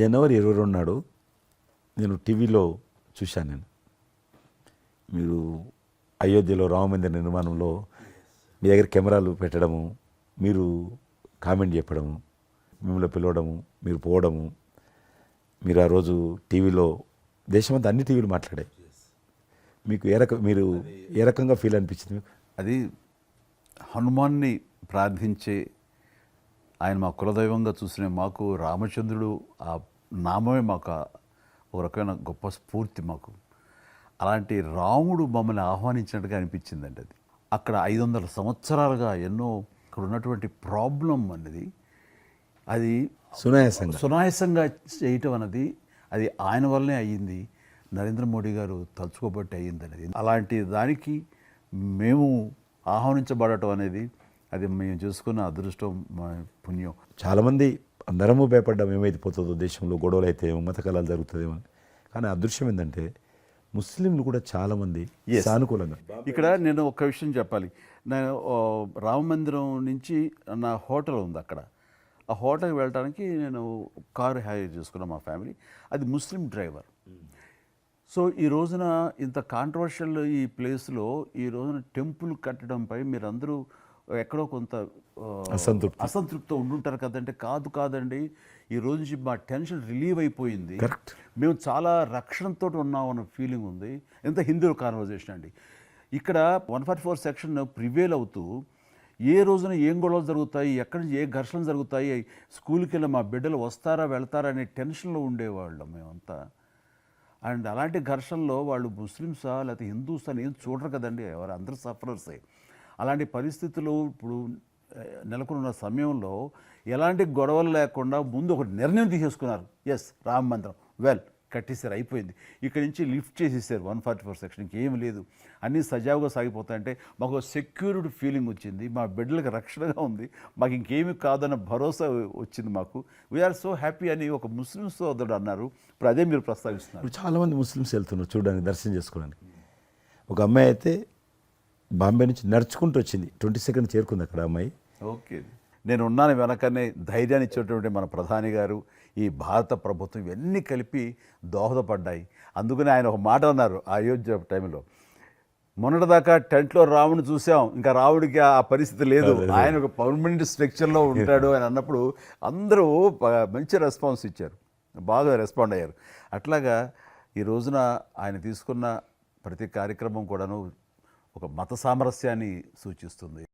జనవరి ఇరవై రెండు నాడు నేను టీవీలో చూశాను నేను. మీరు అయోధ్యలో రామమందిర నిర్మాణంలో మీ దగ్గర కెమెరాలు పెట్టడము మీరు కామెంట్ చెప్పడము మిమ్మల్ని పిలవడము మీరు పోవడము మీరు ఆ రోజు టీవీలో దేశమంతా అన్ని టీవీలు మాట్లాడాయి. మీకు ఏ రకం మీరు ఏ రకంగా ఫీల్ అనిపించింది మీకు? అది హనుమాన్ని ప్రార్థించే ఆయన మా కులదైవంగా చూసిన మాకు రామచంద్రుడు ఆ నామమే మాకు ఒక రకమైన గొప్ప స్ఫూర్తి మాకు. అలాంటి రాముడు మమ్మల్ని ఆహ్వానించినట్టుగా అనిపించిందండి అది. అక్కడ ఐదు వందల సంవత్సరాలుగా ఎన్నో అక్కడ ఉన్నటువంటి ప్రాబ్లం అనేది అది సునాయాసంగా. సునాయాసంగా చేయటం అన్నది అది ఆయన వల్లనే అయ్యింది. నరేంద్ర మోడీ గారు తలుచుకోబట్టి అయ్యింది అనేది అలాంటి దానికి మేము ఆహ్వానించబడటం అనేది అది మేము చేసుకున్న అదృష్టం మా పుణ్యం. చాలామంది అందరము భయపడ్డాం ఏమైపోతుందో దేశంలో గొడవలు అయితే మత కళాలు జరుగుతుందేమో అని. కానీ అదృశ్యం ఏంటంటే ముస్లింలు కూడా చాలామంది సానుకూలంగా. ఇక్కడ నేను ఒక విషయం చెప్పాలి. నేను రామ మందిరం నుంచి నా హోటల్ ఉంది అక్కడ. ఆ హోటల్కి వెళ్ళడానికి నేను కారు హైర్ చేసుకున్నాను మా ఫ్యామిలీ. అది ముస్లిం డ్రైవర్. సో ఈ రోజున ఇంత కాంట్రవర్షియల్ ఈ ప్లేస్లో ఈ రోజున టెంపుల్ కట్టడంపై మీరందరూ ఎక్కడో కొంత అసంతృప్తి. అసంతృప్తితో ఉండుంటారు కదంటే కాదు కాదండి ఈ రోజు నుంచి మా టెన్షన్ రిలీవ్ అయిపోయింది. మేము చాలా రక్షణతో ఉన్నాం అన్న ఫీలింగ్ ఉంది. ఎంత హిందూ కాన్వర్జేషన్ అండి. ఇక్కడ one forty four section prevail అవుతూ ఏ రోజున ఏం గొడవలు జరుగుతాయి ఎక్కడి నుంచి ఏ ఘర్షణలు జరుగుతాయి స్కూల్కి వెళ్ళి మా బిడ్డలు వస్తారా వెళ్తారా అనే టెన్షన్లో ఉండేవాళ్ళం మేమంతా. అండ్ అలాంటి ఘర్షణలో వాళ్ళు ముస్లిమ్సా లేకపోతే హిందూస్ అని ఏం చూడరు కదండి ఎవరు అందరూ సఫరర్సే. అలాంటి పరిస్థితులు ఇప్పుడు నెలకొన్న సమయంలో ఎలాంటి గొడవలు లేకుండా ముందు ఒక నిర్ణయం తీసేసుకున్నారు. ఎస్ రామ మందిరం. వెల్ కట్టేసారు అయిపోయింది. ఇక్కడి నుంచి లిఫ్ట్ చేసేసారు వన్ ఫార్టీ ఫోర్ సెక్షన్కి. ఏమి లేదు. అన్నీ సజావుగా సాగిపోతాయంటే మాకు సెక్యూర్డ్ ఫీలింగ్ వచ్చింది. మా బిడ్డలకు రక్షణగా ఉంది. మాకు ఇంకేమి కాదన్న భరోసా వచ్చింది మాకు. వీఆర్ సో హ్యాపీ అని ఒక ముస్లిం సోదరుడు అన్నారు. ఇప్పుడు అదే మీరు ప్రస్తావిస్తున్నారు. చాలామంది ముస్లిమ్స్ వెళ్తున్నారు చూడడానికి దర్శనం చేసుకోవడానికి. ఒక అమ్మాయి అయితే బాంబే నుంచి నడుచుకుంటూ వచ్చింది. ట్వంటీ సెకండ్ చేరుకుంది అక్కడ అమ్మాయి. ఓకే. నేను ఉన్నాను వెనకనే ధైర్యాన్ని ఇచ్చేటువంటి మన ప్రధాని గారు ఈ భారత ప్రభుత్వం ఇవన్నీ కలిపి దోహదపడ్డాయి. అందుకని ఆయన ఒక మాట అన్నారు ఆ అయోధ్య టైంలో. మొన్నటిదాకా టెంట్లో రాముని చూసాం ఇంకా రాముడికి ఆ పరిస్థితి లేదు. ఆయన ఒక పర్మనెంట్ స్ట్రక్చర్లో ఉంటాడు అని అన్నప్పుడు అందరూ మంచి రెస్పాన్స్ ఇచ్చారు. బాగా రెస్పాండ్ అయ్యారు. అట్లాగా ఈ రోజున ఆయన తీసుకున్న ప్రతి కార్యక్రమం కూడాను ఒక మత సామరస్యాన్ని సూచిస్తుంది.